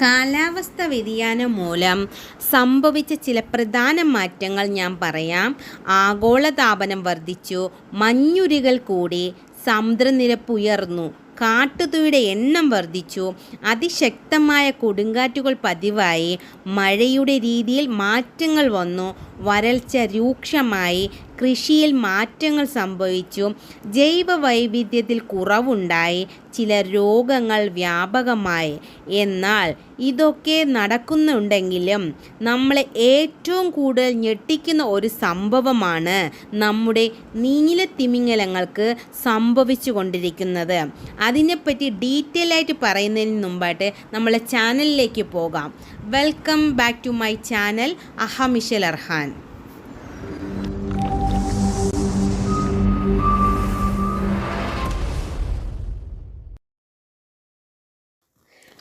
കാലാവസ്ഥ വ്യതിയാനം മൂലം സംഭവിച്ച ചില പ്രധാന മാറ്റങ്ങൾ ഞാൻ പറയാം. ആഗോളതാപനം വർദ്ധിച്ചു. മഞ്ഞുരികൾ കൂടി സമുദ്രനിരപ്പ് ഉയർന്നു. കാട്ടുതീയുടെ എണ്ണം വർദ്ധിച്ചു. അതിശക്തമായ കൊടുങ്കാറ്റുകൾ പതിവായി. മഴയുടെ രീതിയിൽ മാറ്റങ്ങൾ വന്നു. വരൾച്ച രൂക്ഷമായി കൃഷിയിൽ മാറ്റങ്ങൾ സംഭവിച്ചു. ജൈവ വൈവിധ്യത്തിൽ കുറവുണ്ടായി. ചില രോഗങ്ങൾ വ്യാപകമായി. എന്നാൽ ഇതൊക്കെ നടക്കുന്നുണ്ടെങ്കിലും നമ്മളെ ഏറ്റവും കൂടുതൽ ഞെട്ടിക്കുന്ന ഒരു സംഭവമാണ് നമ്മുടെ നീല തിമിങ്ങലങ്ങൾക്ക് സംഭവിച്ചു കൊണ്ടിരിക്കുന്നത്. അതിനെപ്പറ്റി ഡീറ്റെയിൽ ആയിട്ട് പറയുന്നതിന് മുമ്പായിട്ട് നമ്മളെ ചാനലിലേക്ക് പോകാം. Welcome back to my channel അഹമിഷൽ Arhan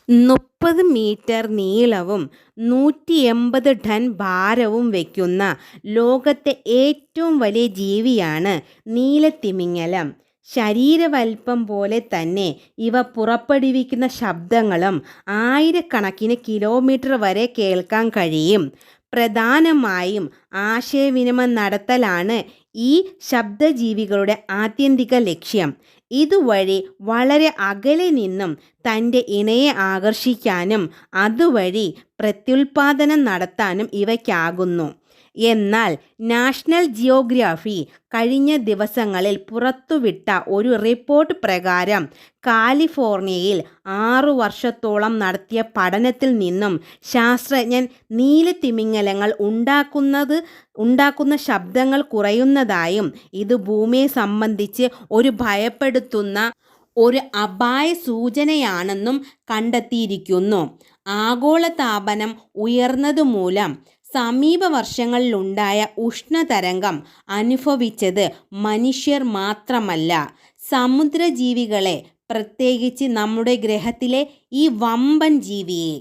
മുപ്പത് മീറ്റർ നീളവും നൂറ്റി എൺപത് ടൺ ഭാരവും വയ്ക്കുന്ന ലോകത്തെ ഏറ്റവും വലിയ ജീവിയാണ് നീലത്തിമിംഗലം. ശരീരവൽപ്പം പോലെ തന്നെ ഇവ പുറപ്പെടുവിക്കുന്ന ശബ്ദങ്ങളും ആയിരക്കണക്കിന് കിലോമീറ്റർ വരെ കേൾക്കാൻ കഴിയും. പ്രധാനമായും ആശയവിനിമയം നടത്തലാണ് ഈ ശബ്ദജീവികളുടെ ആത്യന്തിക ലക്ഷ്യം. ഇതുവഴി വളരെ അകലെ നിന്നും തന്റെ ഇണയെ ആകർഷിക്കാനും അതുവഴി പ്രത്യുൽപാദനം നടത്താനും ഇവയ്ക്കാകുന്നു. എന്നാൽ നാഷണൽ ജിയോഗ്രാഫി കഴിഞ്ഞ ദിവസങ്ങളിൽ പുറത്തുവിട്ട ഒരു റിപ്പോർട്ട് പ്രകാരം കാലിഫോർണിയയിൽ ആറു വർഷത്തോളം നടത്തിയ പഠനത്തിൽ നിന്നും ശാസ്ത്രജ്ഞൻ നീലത്തിമിംഗലങ്ങൾ ഉണ്ടാക്കുന്നത് ഉണ്ടാക്കുന്ന ശബ്ദങ്ങൾ കുറയുന്നതായും ഇത് ഭൂമിയെ സംബന്ധിച്ച് ഒരു ഭയപ്പെടുത്തുന്ന ഒരു അപായ സൂചനയാണെന്നും കണ്ടെത്തിയിരിക്കുന്നു. ആഗോളതാപനം ഉയർന്നതുമൂലം സമീപ വർഷങ്ങളിലുണ്ടായ ഉഷ്ണതരംഗം അനുഭവിച്ചത് മനുഷ്യർ മാത്രമല്ല. സമുദ്രജീവികളെ പ്രത്യേകിച്ച് നമ്മുടെ ഗ്രഹത്തിലെ ഈ വമ്പൻ ജീവിയെ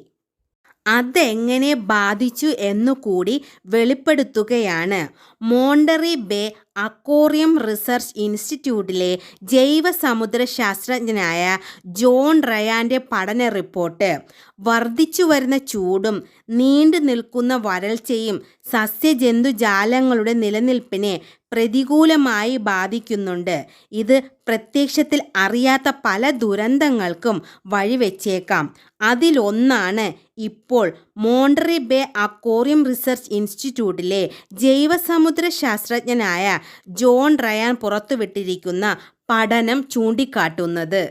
അതെങ്ങനെ ബാധിച്ചു എന്നുകൂടി വെളിപ്പെടുത്തുകയാണ്. മോണ്ടറി ബേ അക്വേറിയം റിസർച്ച് ഇൻസ്റ്റിറ്റ്യൂട്ടിലെ ജൈവ സമുദ്ര ശാസ്ത്രജ്ഞനായ ജോൺ റയാന്റെ പഠന റിപ്പോർട്ട്. വർദ്ധിച്ചു വരുന്ന ചൂടും നീണ്ടു നിൽക്കുന്ന വരൾച്ചയും സസ്യജന്തുജാലങ്ങളുടെ നിലനിൽപ്പിനെ പ്രതികൂലമായി ബാധിക്കുന്നുണ്ട്. ഇത് പ്രത്യക്ഷത്തിൽ അറിയാത്ത പല ദുരന്തങ്ങൾക്കും വഴിവെച്ചേക്കാം. അതിലൊന്നാണ് ഇപ്പോൾ മോണ്ടറി ബേ അക്കോറിയം റിസർച്ച് ഇൻസ്റ്റിറ്റ്യൂട്ടിലെ ജൈവസമുദ്ര ശാസ്ത്രജ്ഞനായ ജോൺ റയാൻ പുറത്തുവിട്ടിരിക്കുന്ന പഠനം ചൂണ്ടിക്കാട്ടുന്നത്.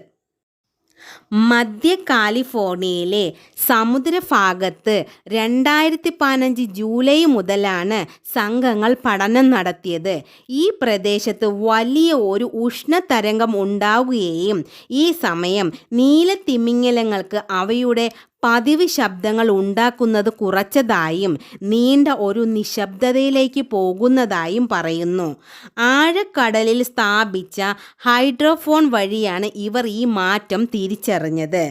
മധ്യ കാലിഫോർണിയയിലെ സമുദ്രഭാഗത്ത് രണ്ടായിരത്തി പതിനഞ്ച് ജൂലൈ മുതലാണ് സംഘങ്ങൾ പഠനം നടത്തിയത്. ഈ പ്രദേശത്ത് വലിയ ഒരു ഉഷ്ണതരംഗം ഉണ്ടാവുകയും ഈ സമയം നീല നീലത്തിമിംഗലങ്ങൾക്ക് അവയുടെ പതിവ് ശബ്ദങ്ങൾ ഉണ്ടാക്കുന്നത് കുറച്ചതായും നീണ്ട ഒരു നിശബ്ദതയിലേക്ക് പോകുന്നതായും പറയുന്നു. ആഴക്കടലിൽ സ്ഥാപിച്ച ഹൈഡ്രോഫോൺ വഴിയാണ് ഇവർ ഈ മാറ്റം തിരിച്ചറിഞ്ഞത്.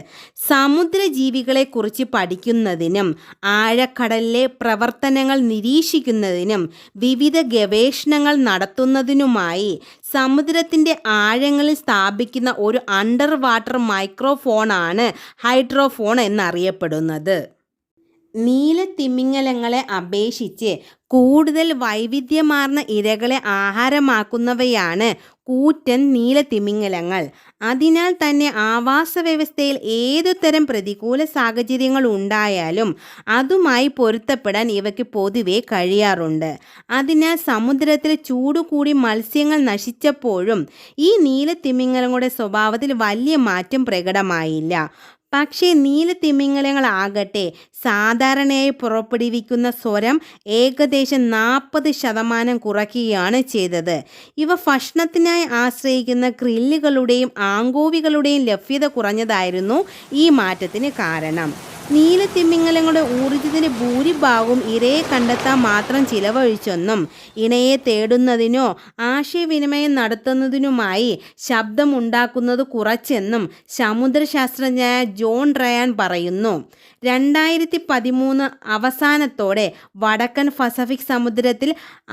സമുദ്രജീവികളെക്കുറിച്ച് പഠിക്കുന്നതിനും ആഴക്കടലിലെ പ്രവർത്തനങ്ങൾ നിരീക്ഷിക്കുന്നതിനും വിവിധ ഗവേഷണങ്ങൾ നടത്തുന്നതിനുമായി സമുദ്രത്തിന്റെ ആഴങ്ങളിൽ സ്ഥാപിക്കുന്ന ഒരു അണ്ടർ വാട്ടർ മൈക്രോഫോണാണ് ഹൈഡ്രോഫോൺ എന്നറിയപ്പെടുന്നത്. നീല തിമിംഗലങ്ങളെ അപേക്ഷിച്ച് കൂടുതൽ വൈവിധ്യമാർന്ന ഇരകളെ ആഹാരമാക്കുന്നവയാണ് കൂറ്റൻ നീലത്തിമിംഗലങ്ങൾ അതിനാൽ തന്നെ ആവാസ വ്യവസ്ഥയിൽ ഏതു തരം പ്രതികൂല സാഹചര്യങ്ങൾ ഉണ്ടായാലും അതുമായി പൊരുത്തപ്പെടാൻ ഇവയ്ക്ക് പൊതുവെ കഴിയാറുണ്ട്. അതിനാൽ സമുദ്രത്തിൽ ചൂടുകൂടി മത്സ്യങ്ങൾ നശിച്ചപ്പോഴും ഈ നീലത്തിമിംഗലങ്ങളുടെ സ്വഭാവത്തിൽ വലിയ മാറ്റം പ്രകടമായില്ല. പക്ഷേ നീലത്തിമിംഗലങ്ങളാകട്ടെ സാധാരണയായി പുറപ്പെടുവിക്കുന്ന സ്വരം ഏകദേശം നാൽപ്പത് ശതമാനം കുറയ്ക്കുകയാണ് ചെയ്തത്. ഇവ ഭക്ഷണത്തിനായി ആശ്രയിക്കുന്ന ക്രില്ലുകളുടെയും ആങ്കോവികളുടെയും ലഭ്യത കുറഞ്ഞതായിരുന്നു ഈ മാറ്റത്തിന് കാരണം. നീലത്തിമിംഗലങ്ങളുടെ ഊർജത്തിന് ഭൂരിഭാഗവും ഇരയെ കണ്ടെത്താൻ മാത്രം ചിലവഴിച്ചെന്നും ഇണയെ തേടുന്നതിനോ ആശയവിനിമയം നടത്തുന്നതിനുമായി ശബ്ദമുണ്ടാക്കുന്നത് കുറച്ചെന്നും സമുദ്രശാസ്ത്രജ്ഞനായ ജോൺ റയാൻ പറയുന്നു. രണ്ടായിരത്തി പതിമൂന്ന് അവസാനത്തോടെ വടക്കൻ പസഫിക് സമുദ്രത്തിൽ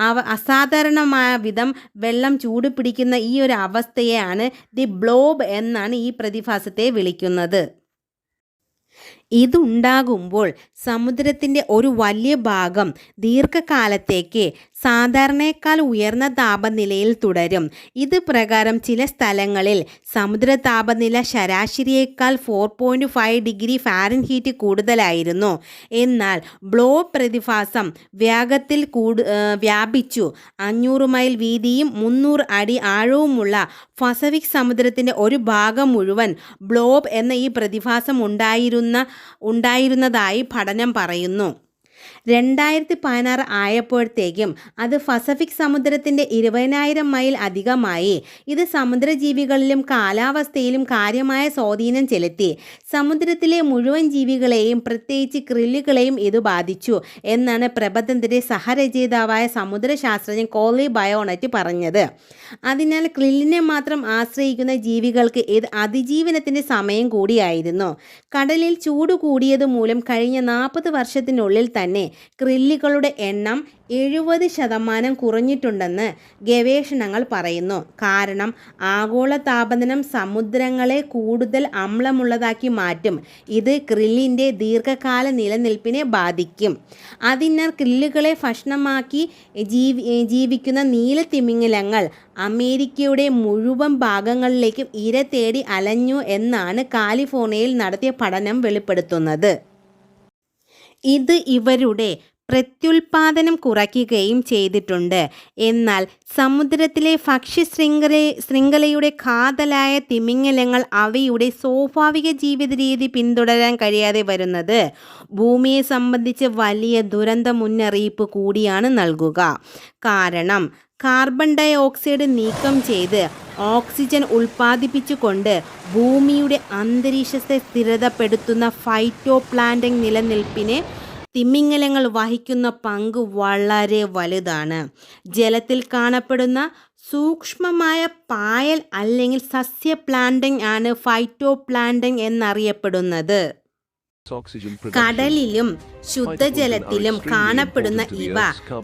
അവ അസാധാരണമായ വിധം വെള്ളം ചൂടുപിടിക്കുന്ന ഈ ഒരു അവസ്ഥയെയാണ് ദി ബ്ലോബ് എന്നാണ് ഈ പ്രതിഭാസത്തെ വിളിക്കുന്നത്. ഇതുണ്ടാകുമ്പോൾ സമുദ്രത്തിന്റെ ഒരു വലിയ ഭാഗം ദീർഘകാലത്തേക്ക് സാധാരണയേക്കാൾ ഉയർന്ന താപനിലയിൽ തുടരും. ഇത് പ്രകാരം ചില സ്ഥലങ്ങളിൽ സമുദ്ര താപനില ശരാശരിയേക്കാൾ four point five degree Fahrenheit കൂടുതലായിരുന്നു. എന്നാൽ ബ്ലോ പ്രതിഭാസം വേഗത്തിൽ കൂടു വ്യാപിച്ചു. അഞ്ഞൂറ് മൈൽ വീതിയും മുന്നൂറ് അടി ആഴവുമുള്ള പസഫിക് സമുദ്രത്തിന്റെ ഒരു ഭാഗം മുഴുവൻ ബ്ലോബ് എന്ന ഈ പ്രതിഭാസം ഉണ്ടായിരുന്ന ഉണ്ടായിരുന്നതായി പഠനം പറയുന്നു. രണ്ടായിരത്തി പതിനാറ് ആയപ്പോഴത്തേക്കും അത് പസഫിക് സമുദ്രത്തിന്റെ ഇരുപതിനായിരം മൈൽ അധികമായി. ഇത് സമുദ്രജീവികളിലും കാലാവസ്ഥയിലും കാര്യമായ സ്വാധീനം ചെലുത്തി. സമുദ്രത്തിലെ മുഴുവൻ ജീവികളെയും പ്രത്യേകിച്ച് ക്രില്ലുകളെയും ഇത് ബാധിച്ചു എന്നാണ് പ്രബന്ധത്തിന്റെ സഹരചയിതാവായ സമുദ്രശാസ്ത്രജ്ഞൻ കോളി ബയോണറ്റ് പറഞ്ഞത്. അതിനാൽ ക്രില്ലിനെ മാത്രം ആശ്രയിക്കുന്ന ജീവികൾക്ക് ഇത് അതിജീവനത്തിന്റെ സമയം കൂടിയായിരുന്നു. കടലിൽ ചൂട് കൂടിയത് മൂലം കഴിഞ്ഞ നാൽപ്പത് വർഷത്തിനുള്ളിൽ തന്നെ ക്രില്ലുകളുടെ എണ്ണം എഴുപത് ശതമാനം കുറഞ്ഞിട്ടുണ്ടെന്ന് ഗവേഷണങ്ങൾ പറയുന്നു. കാരണം ആഗോള താപനം സമുദ്രങ്ങളെ കൂടുതൽ അമ്ലമുള്ളതാക്കി മാറ്റും. ഇത് ക്രില്ലിന്റെ ദീർഘകാല നിലനിൽപ്പിനെ ബാധിക്കും. അതിനാൽ ക്രില്ലുകളെ ഭക്ഷണമാക്കി ജീവി ജീവിക്കുന്ന നീലത്തിമിംഗലങ്ങൾ അമേരിക്കയുടെ മുഴുവൻ ഭാഗങ്ങളിലേക്കും ഇര തേടി അലഞ്ഞു എന്നാണ് കാലിഫോർണിയയിൽ നടത്തിയ പഠനം വെളിപ്പെടുത്തുന്നത്. ഇത് ഇവരുടെ പ്രത്യുൽപാദനം കുറയ്ക്കുകയും ചെയ്തിട്ടുണ്ട്. എന്നാൽ സമുദ്രത്തിലെ ഭക്ഷ്യശൃംഖല ശൃംഖലയുടെ കാതലായ തിമിംഗലങ്ങൾ അവയുടെ സ്വാഭാവിക ജീവിത രീതി പിന്തുടരാൻ കഴിയാതെ വരുന്നത് ഭൂമിയെ സംബന്ധിച്ച് വലിയ ദുരന്ത മുന്നറിയിപ്പ് കൂടിയാണ് നൽകുക. കാരണം കാർബൺ ഡൈ ഓക്സൈഡ് നീക്കം ചെയ്ത് ഓക്സിജൻ ഉൽപ്പാദിപ്പിച്ചുകൊണ്ട് ഭൂമിയുടെ അന്തരീക്ഷത്തെ സ്ഥിരതപ്പെടുത്തുന്ന ഫൈറ്റോ പ്ലാന്റിംഗ് നിലനിൽപ്പിനെ തിമിംഗലങ്ങൾ വഹിക്കുന്ന പങ്ക് വളരെ വലുതാണ്. ജലത്തിൽ കാണപ്പെടുന്ന സൂക്ഷ്മമായ പായൽ അല്ലെങ്കിൽ സസ്യ പ്ലാന്റിംഗ് ആണ് ഫൈറ്റോ പ്ലാന്റിംഗ് എന്നറിയപ്പെടുന്നത്. കടലിലും ശുദ്ധജലത്തിലും കാണപ്പെടുന്ന ഇവ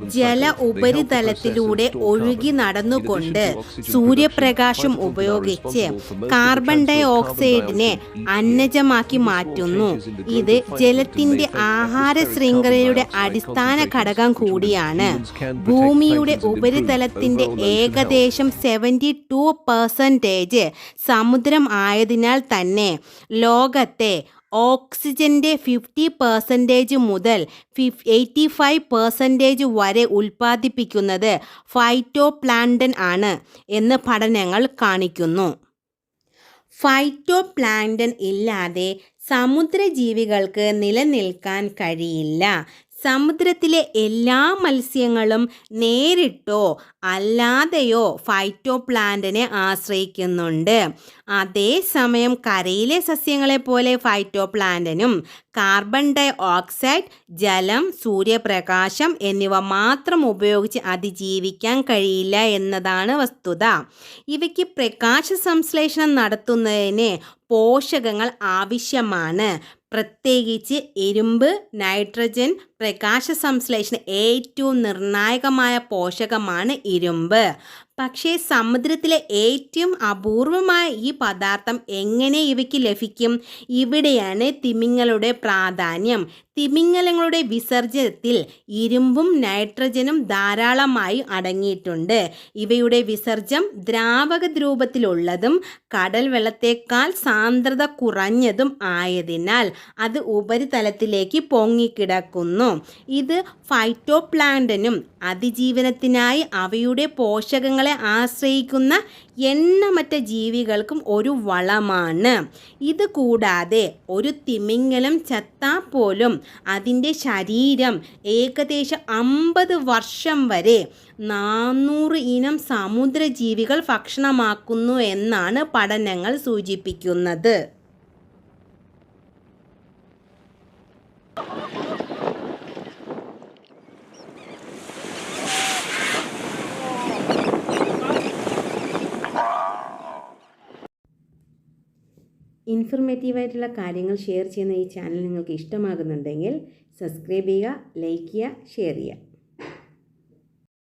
ജല ഉപരിതലത്തിലൂടെ ഒഴുകി നടന്നുകൊണ്ട് സൂര്യപ്രകാശം ഉപയോഗിച്ച് കാർബൺ ഡൈ ഓക്സൈഡിനെ അന്നജമാക്കി മാറ്റുന്നു. ഇത് ജലത്തിന്റെ ആഹാര ശൃംഖലയുടെ അടിസ്ഥാന ഘടകം കൂടിയാണ്. ഭൂമിയുടെ ഉപരിതലത്തിന്റെ ഏകദേശം സെവന്റി ടു പെർസെന്റേജ് സമുദ്രം ആയതിനാൽ തന്നെ ലോകത്തെ ഓക്സിജന്റെ ഫിഫ്റ്റി പെർസെന്റേജ് മുതൽ ഫിഫ് എയ്റ്റി ഫൈവ് പെർസെന്റേജ് വരെ ഉൽപ്പാദിപ്പിക്കുന്നത് ഫൈറ്റോ പ്ലാന്റൻ ആണ് എന്ന് പഠനങ്ങൾ കാണിക്കുന്നു. ഫൈറ്റോ പ്ലാന്റൻ ഇല്ലാതെ സമുദ്രജീവികൾക്ക് നിലനിൽക്കാൻ കഴിയില്ല. സമുദ്രത്തിലെ എല്ലാ മത്സ്യങ്ങളും നേരിട്ടോ അല്ലാതെയോ ഫൈറ്റോ പ്ലാന്റിനെ ആശ്രയിക്കുന്നുണ്ട്. അതേസമയം കരയിലെ സസ്യങ്ങളെ പോലെ ഫൈറ്റോ പ്ലാന്റിനും കാർബൺ ഡൈ ഓക്സൈഡ് ജലം സൂര്യപ്രകാശം എന്നിവ മാത്രം ഉപയോഗിച്ച് അതിജീവിക്കാൻ കഴിയില്ല എന്നതാണ് വസ്തുത. ഇവയ്ക്ക് പ്രകാശ സംശ്ലേഷണം നടത്തുന്നതിന് പോഷകങ്ങൾ ആവശ്യമാണ്. പ്രത്യേകിച്ച് ഇരുമ്പ് നൈട്രജൻ പ്രകാശ സംശ്ലേഷണ ഏറ്റവും നിർണായകമായ പോഷകമാണ് ഇരുമ്പ്. പക്ഷേ സമുദ്രത്തിലെ ഏറ്റവും അപൂർവമായ ഈ പദാർത്ഥം എങ്ങനെ ഇവയ്ക്ക് ലഭിക്കും? ഇവിടെയാണ് തിമിങ്ങലുടെ പ്രാധാന്യം. തിമിംഗലങ്ങളുടെ വിസർജ്യത്തിൽ ഇരുമ്പും നൈട്രജനും ധാരാളമായി അടങ്ങിയിട്ടുണ്ട്. ഇവയുടെ വിസർജ്യം ദ്രാവക രൂപത്തിലുള്ളതും കടൽ വെള്ളത്തേക്കാൾ സാന്ദ്രത കുറഞ്ഞതും ആയതിനാൽ അത് ഉപരിതലത്തിലേക്ക് പൊങ്ങിക്കിടക്കുന്നു. ഇത് ഫൈറ്റോ പ്ലാന്റിനും അതിജീവനത്തിനായി അവയുടെ പോഷകങ്ങളെ ആശ്രയിക്കുന്ന എണ്ണമറ്റ ജീവികൾക്കും ഒരു വളമാണ്. ഇത് കൂടാതെ ഒരു തിമിംഗലം ചത്താൽ പോലും അതിന്റെ ശരീരം ഏകദേശം അമ്പത് വർഷം വരെ നാനൂറ് ഇനം സമുദ്രജീവികൾ ഭക്ഷണമാക്കുന്നു എന്നാണ് പഠനങ്ങൾ സൂചിപ്പിക്കുന്നത്. ഇൻഫർമേറ്റീവായിട്ടുള്ള കാര്യങ്ങൾ ഷെയർ ചെയ്യുന്ന ഈ ചാനൽ നിങ്ങൾക്ക് ഇഷ്ടമാകുന്നുണ്ടെങ്കിൽ സബ്സ്ക്രൈബ് ചെയ്യുക ലൈക്ക് ചെയ്യുക ഷെയർ ചെയ്യുക.